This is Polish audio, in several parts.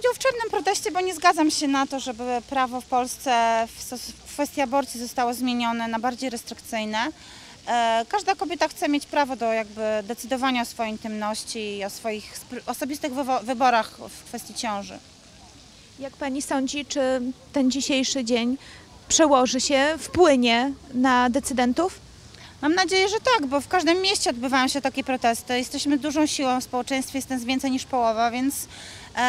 udział w czarnym proteście, bo nie zgadzam się na to, żeby prawo w Polsce w kwestii aborcji zostało zmienione na bardziej restrykcyjne. E, Każda kobieta chce mieć prawo do jakby decydowania o swojej intymności i o swoich osobistych wyborach w kwestii ciąży. Jak pani sądzi, czy ten dzisiejszy dzień przełoży się, wpłynie na decydentów? Mam nadzieję, że tak, bo w każdym mieście odbywają się takie protesty. Jesteśmy dużą siłą w społeczeństwie, jest nas więcej niż połowa, więc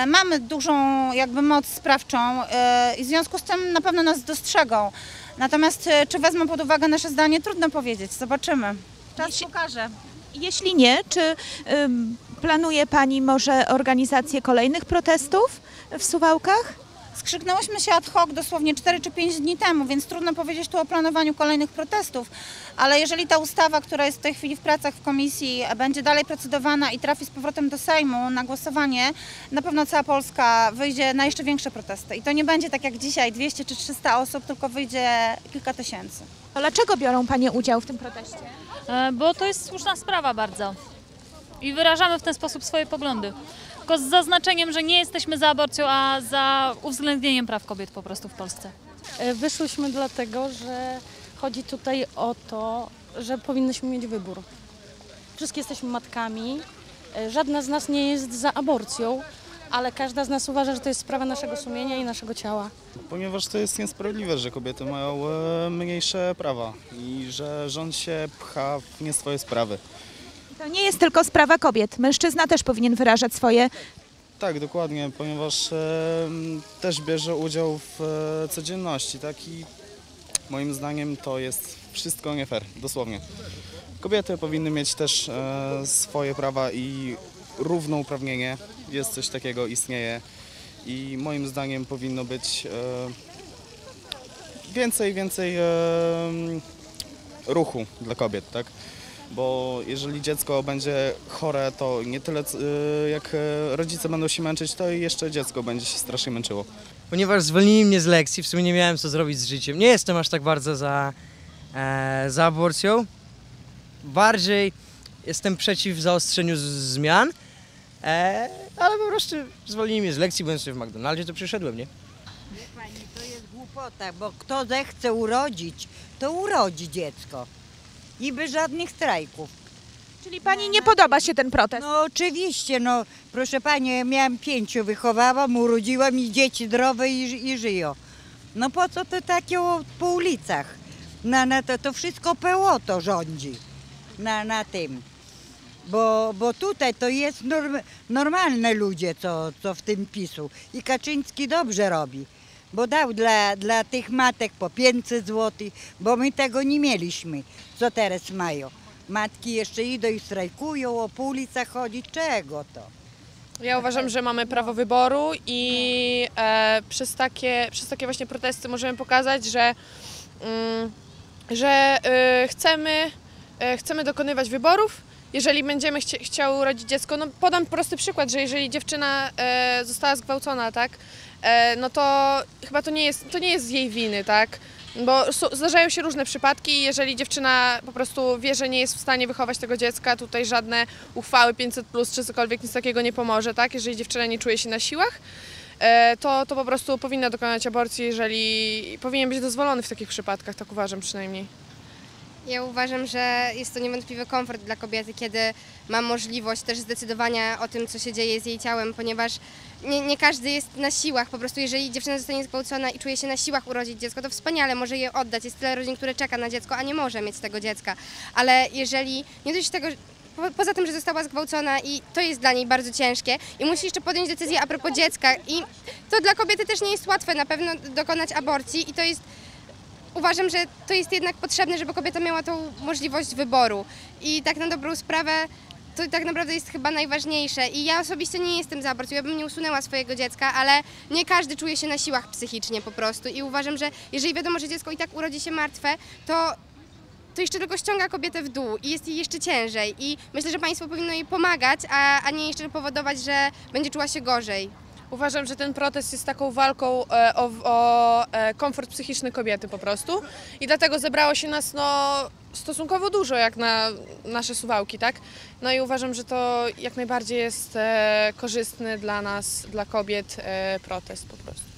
mamy dużą jakby moc sprawczą e, i w związku z tym na pewno nas dostrzegą. Natomiast e, czy wezmą pod uwagę nasze zdanie, trudno powiedzieć. Zobaczymy. Czas Jeśli- pokaże. Jeśli nie, czy planuje pani może organizację kolejnych protestów w Suwałkach? Skrzyknęłyśmy się ad hoc dosłownie 4 czy 5 dni temu, więc trudno powiedzieć tu o planowaniu kolejnych protestów. Ale jeżeli ta ustawa, która jest w tej chwili w pracach w komisji, będzie dalej procedowana i trafi z powrotem do Sejmu na głosowanie, na pewno cała Polska wyjdzie na jeszcze większe protesty. I to nie będzie tak jak dzisiaj 200 czy 300 osób, tylko wyjdzie kilka tysięcy. To dlaczego biorą panie udział w tym proteście? E, bo to jest słuszna sprawa bardzo. I wyrażamy w ten sposób swoje poglądy. Tylko z zaznaczeniem, że nie jesteśmy za aborcją, a za uwzględnieniem praw kobiet po prostu w Polsce. E, Wyszłyśmy dlatego, że chodzi tutaj o to, że powinnyśmy mieć wybór. Wszystkie jesteśmy matkami, e, żadna z nas nie jest za aborcją, ale każda z nas uważa, że to jest sprawa naszego sumienia i naszego ciała. Ponieważ to jest niesprawiedliwe, że kobiety mają e, mniejsze prawa i że rząd się pcha w nie swoje sprawy. To nie jest tylko sprawa kobiet. Mężczyzna też powinien wyrażać swoje. Tak, dokładnie, ponieważ e, też bierze udział w e, codzienności, tak i moim zdaniem to jest wszystko nie fair, dosłownie. Kobiety powinny mieć też e, swoje prawa i równouprawnienie, jest coś takiego, istnieje i moim zdaniem powinno być e, więcej, więcej ruchu dla kobiet, tak? Bo jeżeli dziecko będzie chore, to nie tyle y, jak e, rodzice będą się męczyć, to i jeszcze dziecko będzie się strasznie męczyło. Ponieważ zwolnili mnie z lekcji, w sumie nie miałem co zrobić z życiem. Nie jestem aż tak bardzo za, e, za aborcją. Bardziej jestem przeciw zaostrzeniu z- zmian, e, ale po prostu zwolnili mnie z lekcji, byłem sobie w McDonaldzie, to przyszedłem, nie? Pani, to jest głupota, bo kto zechce urodzić, to urodzi dziecko. I żadnych strajków. Czyli pani nie podoba się ten protest? No oczywiście, no proszę pani, ja miałam pięciu, wychowałam, urodziłam i dzieci zdrowe i, i żyją. No po co to takie o- po ulicach? Na, na to, to wszystko PO to rządzi na, na tym. Bo, bo tutaj to jest norm, normalne ludzie, co, co w tym PiSu. I Kaczyński dobrze robi, bo dał dla, dla tych matek po 500 zł, bo my tego nie mieliśmy, co teraz mają. Matki jeszcze idą i strajkują, o ulicach chodzić, czego to? Ja uważam, że mamy prawo wyboru i e, przez, takie, przez takie właśnie protesty możemy pokazać, że, mm, że e, chcemy, e, chcemy dokonywać wyborów. Jeżeli będziemy chci chciały urodzić dziecko, no podam prosty przykład, że jeżeli dziewczyna e, została zgwałcona, tak, no to chyba to nie jest, to nie jest z jej winy, tak, bo zdarzają się różne przypadki i jeżeli dziewczyna po prostu wie, że nie jest w stanie wychować tego dziecka, tutaj żadne uchwały 500 plus czy cokolwiek nic takiego nie pomoże, tak? Jeżeli dziewczyna nie czuje się na siłach, e, to, to po prostu powinna dokonać aborcji, jeżeli powinien być dozwolony w takich przypadkach, tak uważam przynajmniej. Ja uważam, że jest to niewątpliwy komfort dla kobiety, kiedy ma możliwość też zdecydowania o tym, co się dzieje z jej ciałem, ponieważ nie, nie każdy jest na siłach. Po prostu jeżeli dziewczyna zostanie zgwałcona i czuje się na siłach urodzić dziecko, to wspaniale, może je oddać. Jest tyle rodzin, które czeka na dziecko, a nie może mieć tego dziecka. Ale jeżeli nie dość tego, po, poza tym, że została zgwałcona i to jest dla niej bardzo ciężkie i musi jeszcze podjąć decyzję a propos dziecka i to dla kobiety też nie jest łatwe na pewno dokonać aborcji i to jest uważam, że to jest jednak potrzebne, żeby kobieta miała tą możliwość wyboru. I tak na dobrą sprawę to tak naprawdę jest chyba najważniejsze. I ja osobiście nie jestem za aborcją, ja bym nie usunęła swojego dziecka, ale nie każdy czuje się na siłach psychicznie po prostu. I uważam, że jeżeli wiadomo, że dziecko i tak urodzi się martwe, to to jeszcze tylko ściąga kobietę w dół i jest jej jeszcze ciężej. I myślę, że państwo powinno jej pomagać, a, a nie jeszcze powodować, że będzie czuła się gorzej. Uważam, że ten protest jest taką walką e, o, o e, komfort psychiczny kobiety po prostu i dlatego zebrało się nas no, stosunkowo dużo jak na nasze suwałki, tak? No i uważam, że to jak najbardziej jest e, korzystny dla nas, dla kobiet protest po prostu.